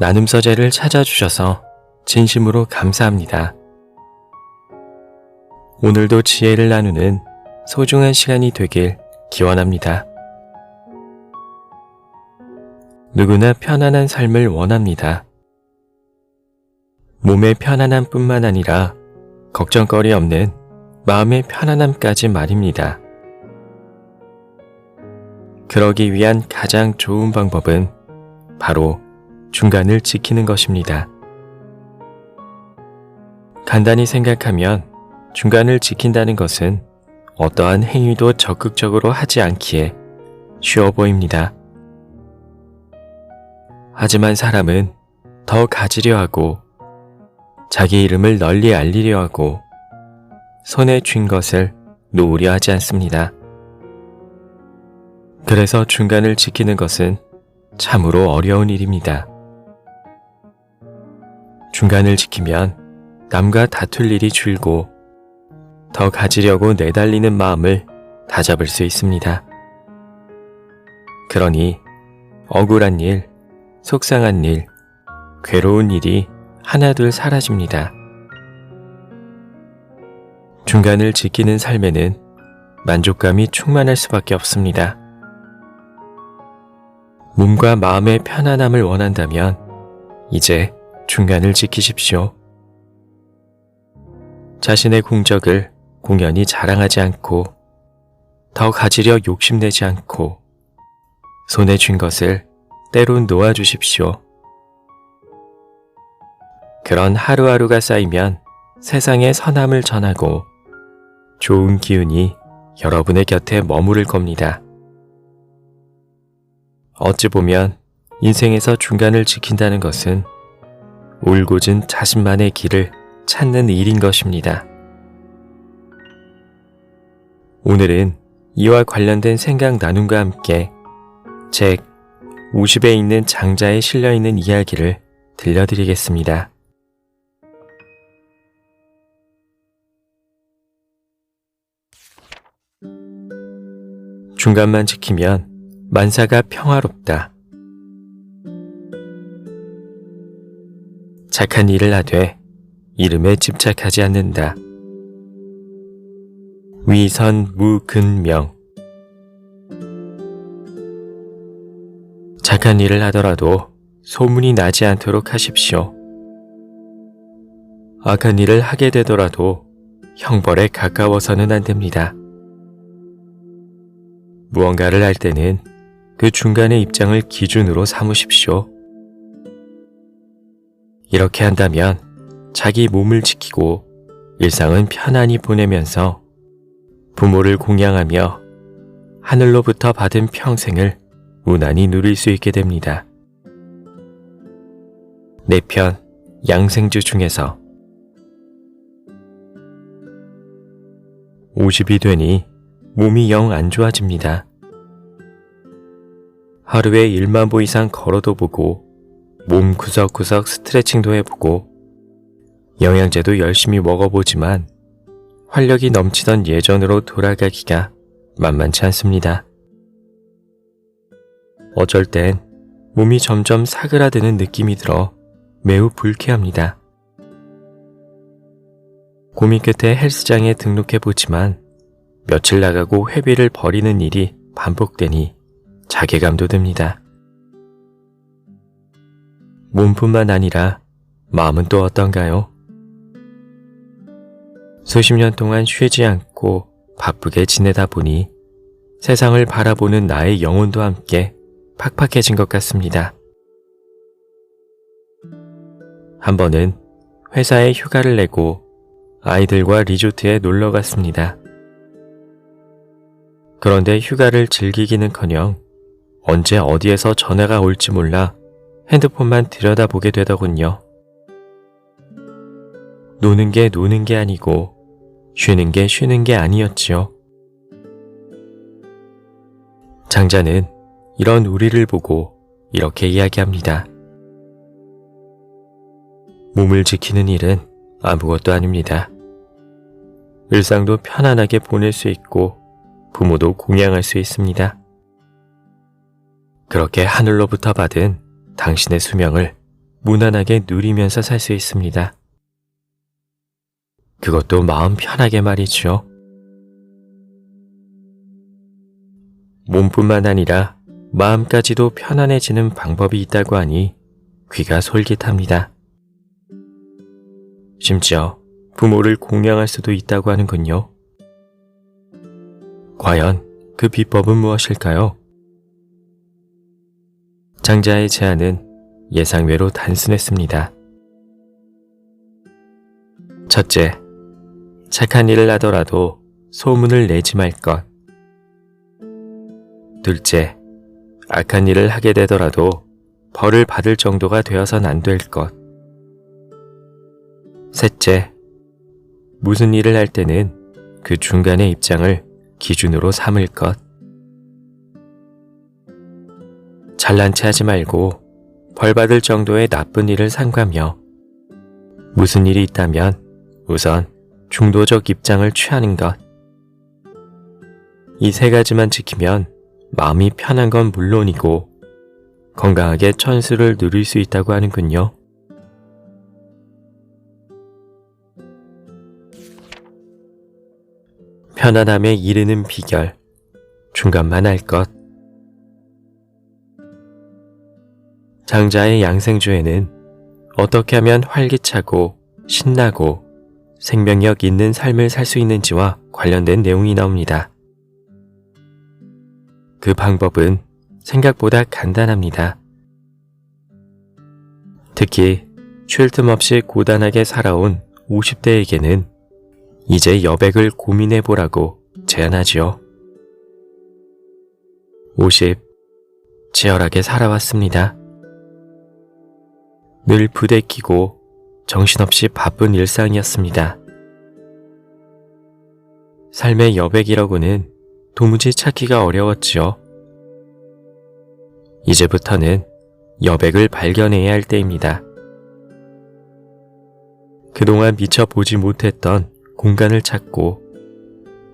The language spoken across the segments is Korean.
나눔 서재를 찾아주셔서 진심으로 감사합니다. 오늘도 지혜를 나누는 소중한 시간이 되길 기원합니다. 누구나 편안한 삶을 원합니다. 몸의 편안함뿐만 아니라 걱정거리 없는 마음의 편안함까지 말입니다. 그러기 위한 가장 좋은 방법은 바로 중간을 지키는 것입니다. 간단히 생각하면 중간을 지킨다는 것은 어떠한 행위도 적극적으로 하지 않기에 쉬워 보입니다. 하지만 사람은 더 가지려 하고 자기 이름을 널리 알리려 하고 손에 쥔 것을 놓으려 하지 않습니다. 그래서 중간을 지키는 것은 참으로 어려운 일입니다. 중간을 지키면 남과 다툴 일이 줄고 더 가지려고 내달리는 마음을 다잡을 수 있습니다. 그러니 억울한 일, 속상한 일, 괴로운 일이 하나둘 사라집니다. 중간을 지키는 삶에는 만족감이 충만할 수밖에 없습니다. 몸과 마음의 편안함을 원한다면 이제 중간을 지키십시오. 자신의 공적을 공연히 자랑하지 않고 더 가지려 욕심내지 않고 손에 쥔 것을 때론 놓아주십시오. 그런 하루하루가 쌓이면 세상에 선함을 전하고 좋은 기운이 여러분의 곁에 머무를 겁니다. 어찌 보면 인생에서 중간을 지킨다는 것은 울고진 자신만의 길을 찾는 일인 것입니다. 오늘은 이와 관련된 생각 나눔과 함께 책 50에 있는 장자에 실려 있는 이야기를 들려드리겠습니다. 중간만 지키면 만사가 평화롭다. 착한 일을 하되 이름에 집착하지 않는다. 위선 무근명 착한 일을 하더라도 소문이 나지 않도록 하십시오. 악한 일을 하게 되더라도 형벌에 가까워서는 안 됩니다. 무언가를 할 때는 그 중간의 입장을 기준으로 삼으십시오. 이렇게 한다면 자기 몸을 지키고 일상은 편안히 보내면서 부모를 공양하며 하늘로부터 받은 평생을 무난히 누릴 수 있게 됩니다. 네편 양생주 중에서 50이 되니 몸이 영 안 좋아집니다. 하루에 1만 보 이상 걸어도 보고 몸 구석구석 스트레칭도 해보고 영양제도 열심히 먹어보지만 활력이 넘치던 예전으로 돌아가기가 만만치 않습니다. 어쩔 땐 몸이 점점 사그라드는 느낌이 들어 매우 불쾌합니다. 고민 끝에 헬스장에 등록해보지만 며칠 나가고 회비를 버리는 일이 반복되니 자괴감도 듭니다. 몸뿐만 아니라 마음은 또 어떤가요? 수십 년 동안 쉬지 않고 바쁘게 지내다 보니 세상을 바라보는 나의 영혼도 함께 팍팍해진 것 같습니다. 한 번은 회사에 휴가를 내고 아이들과 리조트에 놀러 갔습니다. 그런데 휴가를 즐기기는커녕 언제 어디에서 전화가 올지 몰라 핸드폰만 들여다보게 되더군요. 노는 게 노는 게 아니고 쉬는 게 쉬는 게 아니었지요. 장자는 이런 우리를 보고 이렇게 이야기합니다. 몸을 지키는 일은 아무것도 아닙니다. 일상도 편안하게 보낼 수 있고 부모도 공양할 수 있습니다. 그렇게 하늘로부터 받은 당신의 수명을 무난하게 누리면서 살 수 있습니다. 그것도 마음 편하게 말이죠. 몸뿐만 아니라 마음까지도 편안해지는 방법이 있다고 하니 귀가 솔깃합니다. 심지어 부모를 공양할 수도 있다고 하는군요. 과연 그 비법은 무엇일까요? 장자의 제안은 예상외로 단순했습니다. 첫째, 착한 일을 하더라도 소문을 내지 말 것. 둘째, 악한 일을 하게 되더라도 벌을 받을 정도가 되어선 안 될 것. 셋째, 무슨 일을 할 때는 그 중간의 입장을 기준으로 삼을 것. 잘난 체 하지 말고 벌 받을 정도의 나쁜 일을 삼가며 무슨 일이 있다면 우선 중도적 입장을 취하는 것. 이 세 가지만 지키면 마음이 편한 건 물론이고 건강하게 천수를 누릴 수 있다고 하는군요. 편안함에 이르는 비결. 중간만 할 것. 장자의 양생주에는 어떻게 하면 활기차고 신나고 생명력 있는 삶을 살 수 있는지와 관련된 내용이 나옵니다. 그 방법은 생각보다 간단합니다. 특히 쉴 틈 없이 고단하게 살아온 50대에게는 이제 여백을 고민해 보라고 제안하지요. 50. 치열하게 살아왔습니다. 늘 부대 끼고 정신없이 바쁜 일상이었습니다. 삶의 여백이라고는 도무지 찾기가 어려웠지요. 이제부터는 여백을 발견해야 할 때입니다. 그동안 미처 보지 못했던 공간을 찾고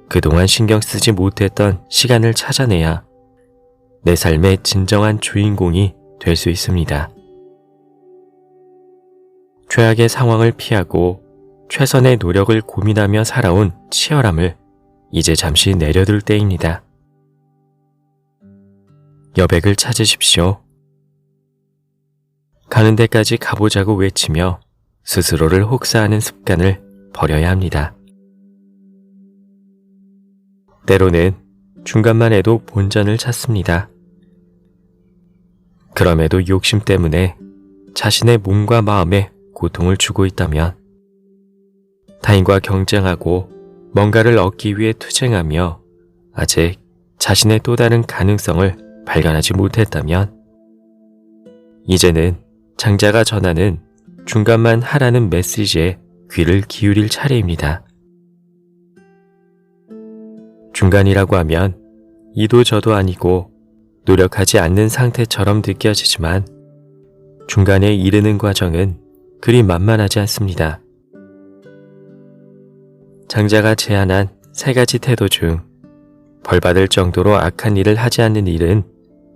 그동안 신경 쓰지 못했던 시간을 찾아내야 내 삶의 진정한 주인공이 될 수 있습니다. 최악의 상황을 피하고 최선의 노력을 고민하며 살아온 치열함을 이제 잠시 내려둘 때입니다. 여백을 찾으십시오. 가는 데까지 가보자고 외치며 스스로를 혹사하는 습관을 버려야 합니다. 때로는 중간만 해도 본전을 찾습니다. 그럼에도 욕심 때문에 자신의 몸과 마음에 고통을 주고 있다면 타인과 경쟁하고 뭔가를 얻기 위해 투쟁하며 아직 자신의 또 다른 가능성을 발견하지 못했다면 이제는 장자가 전하는 중간만 하라는 메시지에 귀를 기울일 차례입니다. 중간이라고 하면 이도 저도 아니고 노력하지 않는 상태처럼 느껴지지만 중간에 이르는 과정은 그리 만만하지 않습니다. 장자가 제안한 세 가지 태도 중 벌받을 정도로 악한 일을 하지 않는 일은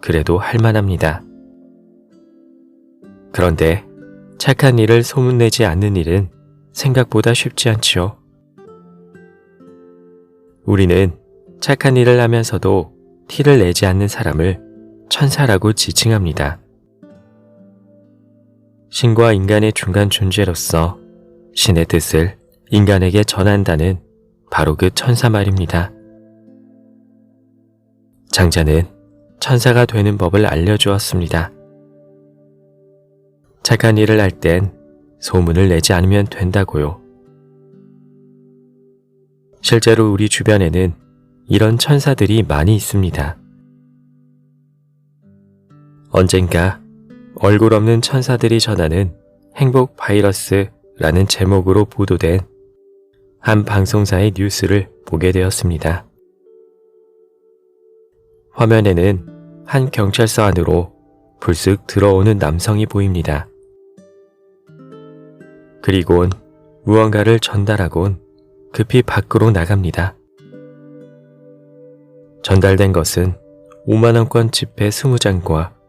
그래도 할 만합니다. 그런데 착한 일을 소문내지 않는 일은 생각보다 쉽지 않지요. 우리는 착한 일을 하면서도 티를 내지 않는 사람을 천사라고 지칭합니다. 신과 인간의 중간 존재로서 신의 뜻을 인간에게 전한다는 바로 그 천사 말입니다. 장자는 천사가 되는 법을 알려주었습니다. 착한 일을 할 땐 소문을 내지 않으면 된다고요. 실제로 우리 주변에는 이런 천사들이 많이 있습니다. 언젠가 얼굴 없는 천사들이 전하는 행복 바이러스라는 제목으로 보도된 한 방송사의 뉴스를 보게 되었습니다. 화면에는 한 경찰서 안으로 불쑥 들어오는 남성이 보입니다. 그리곤 무언가를 전달하곤 급히 밖으로 나갑니다. 전달된 것은 5만원권 지폐 20장과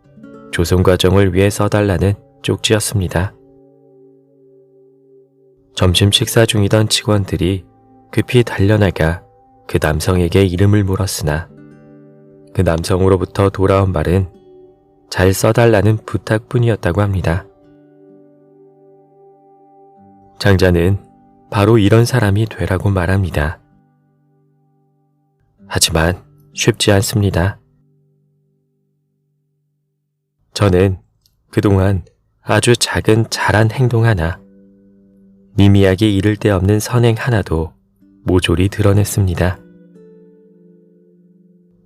조선 과정을 위해 써달라는 쪽지였습니다. 점심 식사 중이던 직원들이 급히 달려나가 그 남성에게 이름을 물었으나 그 남성으로부터 돌아온 말은 잘 써달라는 부탁뿐이었다고 합니다. 장자는 바로 이런 사람이 되라고 말합니다. 하지만 쉽지 않습니다. 저는 그동안 아주 작은 잘한 행동 하나, 미미하게 이를 데 없는 선행 하나도 모조리 드러냈습니다.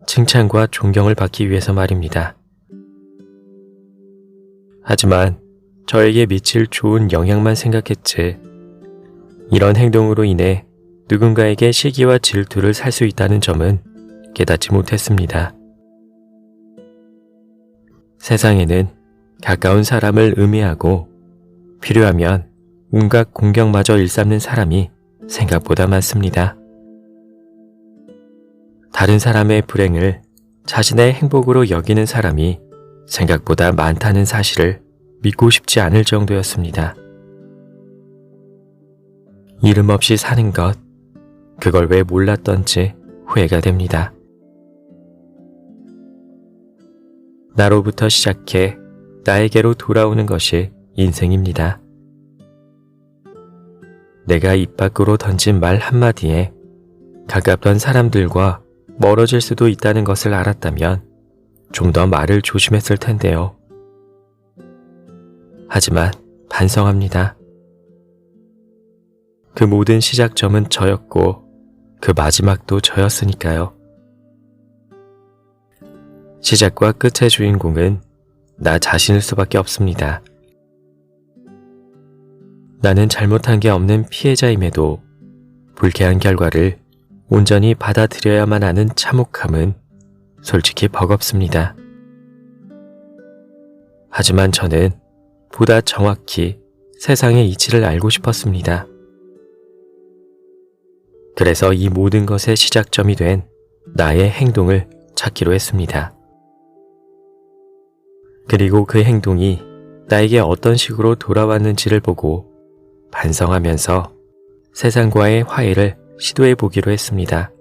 칭찬과 존경을 받기 위해서 말입니다. 하지만 저에게 미칠 좋은 영향만 생각했지, 이런 행동으로 인해 누군가에게 시기와 질투를 살 수 있다는 점은 깨닫지 못했습니다. 세상에는 가까운 사람을 의미하고 필요하면 온갖 공격마저 일삼는 사람이 생각보다 많습니다. 다른 사람의 불행을 자신의 행복으로 여기는 사람이 생각보다 많다는 사실을 믿고 싶지 않을 정도였습니다. 이름 없이 사는 것, 그걸 왜 몰랐던지 후회가 됩니다. 나로부터 시작해 나에게로 돌아오는 것이 인생입니다. 내가 입 밖으로 던진 말 한마디에 가깝던 사람들과 멀어질 수도 있다는 것을 알았다면 좀 더 말을 조심했을 텐데요. 하지만 반성합니다. 그 모든 시작점은 저였고 그 마지막도 저였으니까요. 시작과 끝의 주인공은 나 자신일 수밖에 없습니다. 나는 잘못한 게 없는 피해자임에도 불쾌한 결과를 온전히 받아들여야만 하는 참혹함은 솔직히 버겁습니다. 하지만 저는 보다 정확히 세상의 이치를 알고 싶었습니다. 그래서 이 모든 것의 시작점이 된 나의 행동을 찾기로 했습니다. 그리고 그 행동이 나에게 어떤 식으로 돌아왔는지를 보고 반성하면서 세상과의 화해를 시도해 보기로 했습니다.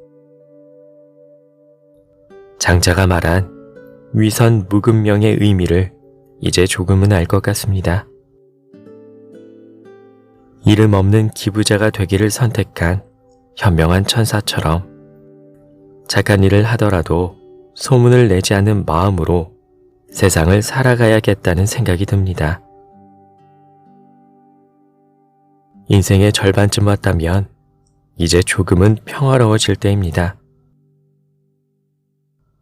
장자가 말한 위선 무근명의 의미를 이제 조금은 알 것 같습니다. 이름 없는 기부자가 되기를 선택한 현명한 천사처럼 착한 일을 하더라도 소문을 내지 않는 마음으로 세상을 살아가야겠다는 생각이 듭니다. 인생의 절반쯤 왔다면 이제 조금은 평화로워질 때입니다.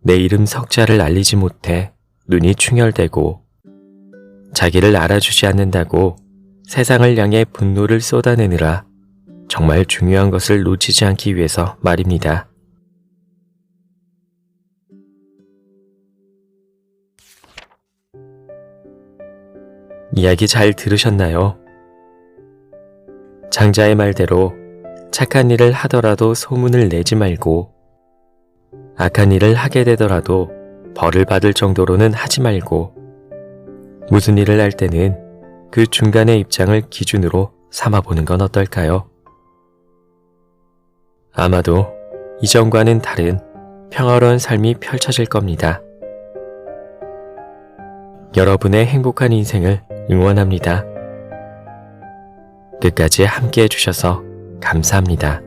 내 이름 석자를 알리지 못해 눈이 충혈되고 자기를 알아주지 않는다고 세상을 향해 분노를 쏟아내느라 정말 중요한 것을 놓치지 않기 위해서 말입니다. 이야기 잘 들으셨나요? 장자의 말대로 착한 일을 하더라도 소문을 내지 말고 악한 일을 하게 되더라도 벌을 받을 정도로는 하지 말고 무슨 일을 할 때는 그 중간의 입장을 기준으로 삼아보는 건 어떨까요? 아마도 이전과는 다른 평화로운 삶이 펼쳐질 겁니다. 여러분의 행복한 인생을 응원합니다. 끝까지 함께 해주셔서 감사합니다.